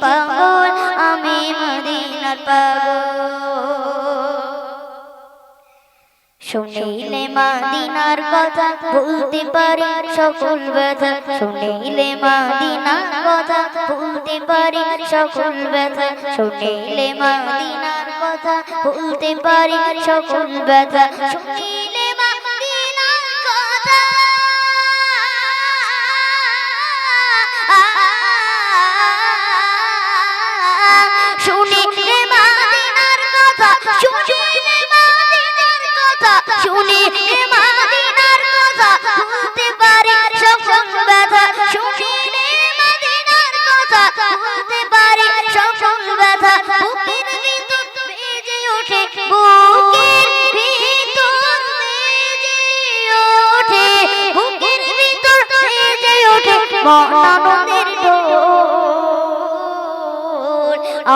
পাগল, আমি মদিনার পাগল। শুনিলে মাদিনার কথা ভুলতে পারি সকল ব্যথা। শুনিলে মাদিনার কথা ভুলতে পারি সকল ব্যথা। শুনিলে মাদিনার কথা ভুলতে পারি সকল ব্যথা। শুনিলে ডোর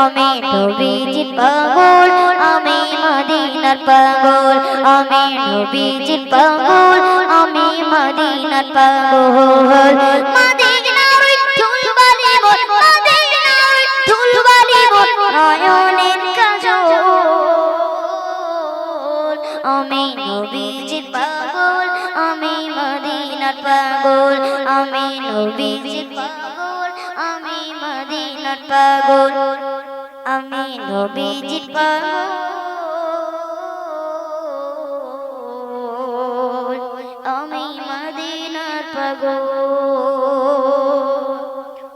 আমি নবীজির পাগল আমি মদিনার পাগল। আমি নবীজির পাগল আমি মদিনার পাগল। মদিনার পাগল, আমি নবীজির পাগল, আমি মদিনার পাগল, আমি নবীজির পাগল, আমি মদিনার পাগল।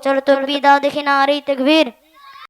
চলো তোর বিদা দেখি না আর এই তকবীর।